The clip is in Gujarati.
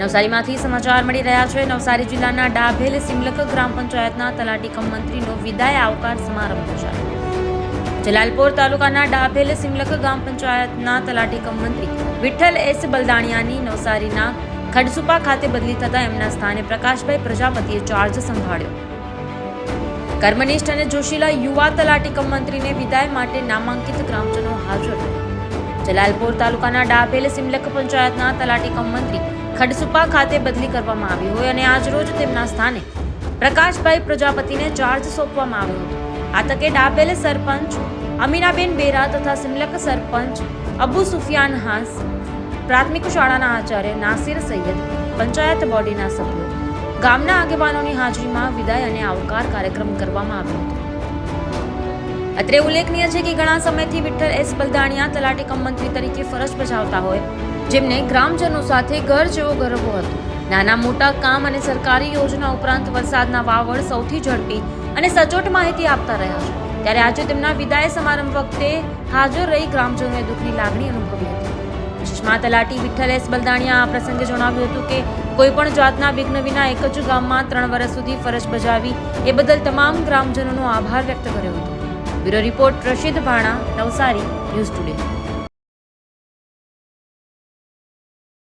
નવસારીમાંથી સમાચાર મળી રહ્યા છે. નવસારી જિલ્લાના ડાભેલ સિમલક ગ્રામ પંચાયતના તલાટી કમ મંત્રીનો વિદાય આવકાર સમારંભ યોજાયો. જલાલપોર તાલુકાના ડાભેલ સિમલક ગ્રામ પંચાયતના તલાટી કમ મંત્રી વિઠ્ઠલ એસ બલદાણિયાની નવસારીના ખડસુપા ખાતે બદલી થતા એમના સ્થાને પ્રકાશભાઈ પ્રજાપતિએ ચાર્જ સંભાળ્યો. કર્મનિષ્ઠ અને જોશીલા યુવા તલાટી કમ મંત્રીને વિદાય માટે નામાંકિત ગ્રામજનો હાજર. જલાલપોર તાલુકાના ડાભેલ સિમલક પંચાયતના તલાટી કમ મંત્રી ખડસુપા ખાતે બદલી કરવામાં આવી હોય અને આજરોજ તેમના સ્થાને પ્રકાશભાઈ પ્રજાપતિને ચાર્જ સોંપવામાં આવ્યો હતો. આ તકે ડાબેલ સરપંચ અમીનાબેન બેરા તથા સિમલક સરપંચ અબુ સુફિયાન હાસ, પ્રાથમિક શાળાના આચાર્ય નાસિર સૈયદ, પંચાયત બોડીના સભ્યો, ગામના આગેવાનોની હાજરીમાં વિદાય અને આવકાર કાર્યક્રમ કરવામાં આવ્યો હતો. અત્રે ઉલ્લેખનીય છે કે ઘણા સમયથી વિઠ્ઠલ એસ. બલદાણિયા તલાટી કમ મંત્રી તરીકે ફરજ બજાવતા હોય, જેમને ગ્રામજનો સાથે ઘર જેવો ગરબો હતો. નાના મોટા કામ અને સરકારી યોજના ઉપરાંત વરસાદના વાવડ સૌથી ઝડપી અને સચોટ માહિતી આપતા રહ્યા છે. ત્યારે આજે તેમના વિદાય સમારંભ વખતે હાજર રહી ગ્રામજનોએ દુઃખની લાગણી અનુભવી હતી. સુષ્મા તલાટી વિઠ્ઠલ એસ. બલદાણિયા આ પ્રસંગે જણાવ્યું હતું કે કોઈપણ જાતના વિઘ્ન વિના એક જ ગામમાં ત્રણ વર્ષ સુધી ફરજ બજાવી એ બદલ તમામ ગ્રામજનોનો આભાર વ્યક્ત કર્યો હતો. Bureau report Rashid Bhana Navsari news today